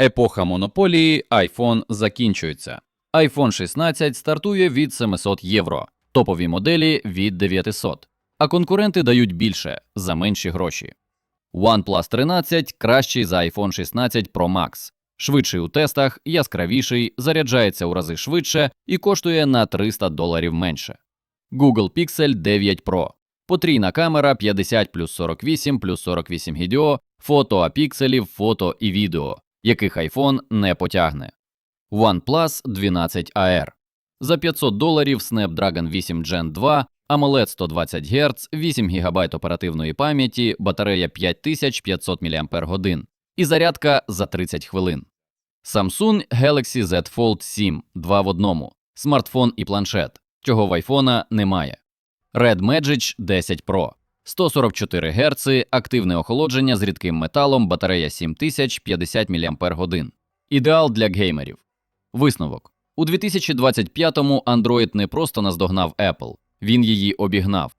Епоха монополії iPhone закінчується. iPhone 16 стартує від 700 євро, топові моделі від 900, а конкуренти дають більше за менші гроші. OnePlus 13 кращий за iPhone 16 Pro Max, швидший у тестах, яскравіший, заряджається у рази швидше і коштує на 300 доларів менше. Google Pixel 9 Pro. Потрійна камера 50 плюс 48 плюс 48 відео, фото апікселів, фото і відео, яких iPhone не потягне. OnePlus 12 AR. За 500 доларів Snapdragon 8 Gen 2, AMOLED 120 Гц, 8 ГБ оперативної пам'яті, батарея 5500 мАч і зарядка за 30 хвилин. Samsung Galaxy Z Fold 7 2 в одному, смартфон і планшет, чого в iPhone немає. Red Magic 10 Pro, 144 Гц, активне охолодження з рідким металом, батарея 7050 мАч. Ідеал для геймерів. Висновок. У 2025-му Android не просто наздогнав Apple, він її обігнав.